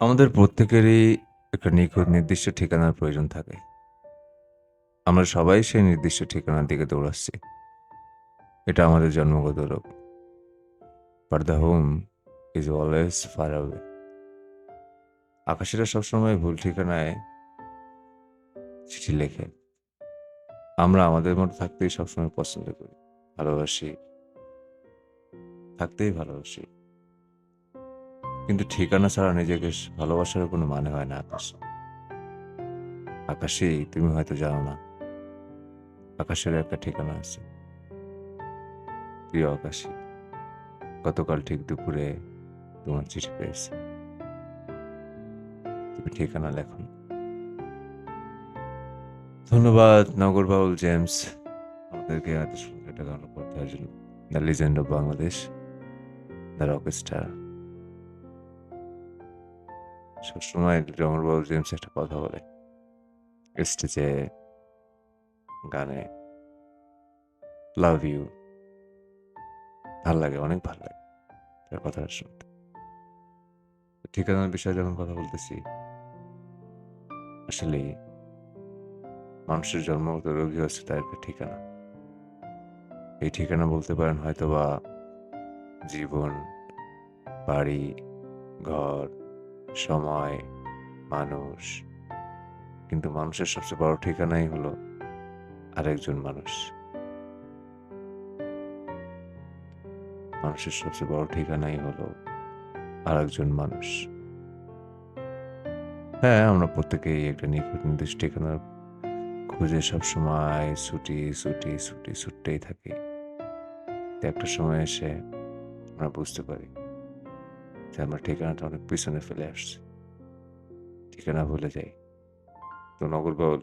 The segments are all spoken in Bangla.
আমাদের প্রত্যেকেরই একটা নিখুঁত নির্দিষ্ট ঠিকানার প্রয়োজন থাকে। আমরা সবাই সেই নির্দিষ্ট ঠিকানার দিকে দৌড়াচ্ছি। এটা আমাদের জন্মগত রোগ। But the home is always far away. আকাশেরা সবসময় ভুল ঠিকানায় চিঠি লেখে। আমরা আমাদের মতো থাকতেই সবসময় পছন্দ করি। ভালোবাসি। থাকতেই ভালোবাসি। কিন্তু ঠিকানা ছাড়া নিজেকে ভালোবাসার কোনো মানে হয় না আকাশ। আকাশেই তুমি হয়তো জানো না। আকাশের একটা ঠিকানা আছে। প্রিয় আকাশী, গতকাল ঠিক দুপুরে তোমার চিঠি পেয়েছে তুমি ঠিকানা লেখনি। ধন্যবাদ নগরবাউল জেমস আমাদেরকে এত সুন্দর একটা গান উপহার দেওয়ার। The legend of Bangladesh, the rockstar. সবসময় নগরবাউল জেমস একটা কথা বলে। স্টেজে, গানে লাভ ইউ। ভালো লাগে, অনেক ভালো লাগে তার কথাটা শুনতে। ঠিকানার বিষয়ে যখন কথা বলতেছি আসলেই মানুষের জন্মগত রোগই হচ্ছে তার একটা ঠিকানা। এই ঠিকানা বলতে পারেন হয়তোবা জীবন, বাড়ি, ঘর, সময়, মানুষ। কিন্তু মানুষের সবচেয়ে বড় ঠিকানাই হলো আরেকজন মানুষ। মানুষের সবচেয়ে বড় ঠিকানাই হলো আরেকজন মানুষ। হ্যাঁ, আমরা প্রত্যেকেই একটা নিখুঁত নির্দিষ্ট ঠিকানার খুঁজে সবসময় ছুটি, ছুটি, ছুটি, ছুটতেই থাকি। একটা সময় এসে আমরা বুঝতে পারি যে আমরা ঠিকানাটা অনেক পিছনে ফেলে আসছি। ঠিকানা ভুলে যাই। তো নগরবাউল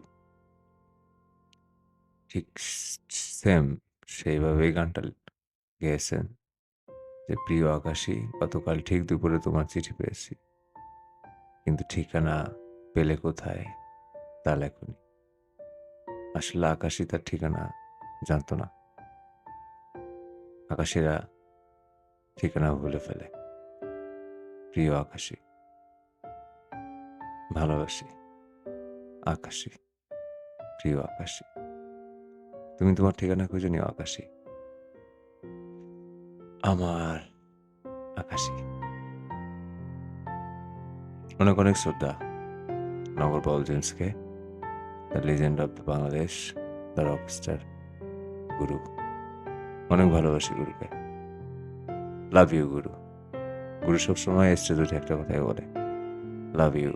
ঠিক সেম সেইভাবেই গানটা গেয়েছেন যে, প্রিয় আকাশী, গতকাল ঠিক দুপুরে তোমার চিঠি পেয়েছি। কিন্তু ঠিকানা পেলে কোথায় তা লেখনি। আসলে আকাশী তার ঠিকানা জানত না। আকাশীরা ঠিকানা ভুলে ফেলে। প্রিয় আকাশী। ভালোবাসি। আকাশী। প্রিয় আকাশী। তুমি তোমার ঠিকানা খুঁজে নিও আকাশী। আমার আকাশী। অনেক, অনেক শ্রদ্ধা Nagarbaul জেমসকে, the legend of the Bangladesh, the rockstar, গুরু। অনেক ভালোবাসি গুরুকে। লাভ ইউ গুরু। গুরু সবসময় এসছে উঠে একটা কথাই বলে, লাভ ইউ।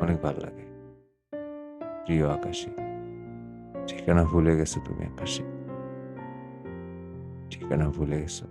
অনেক ভালো লাগে। প্রিয় আকাশী। ঠিকানা ভুলে গেছো তুমি আকাশী। ঠিকানা ভুলে গেছো।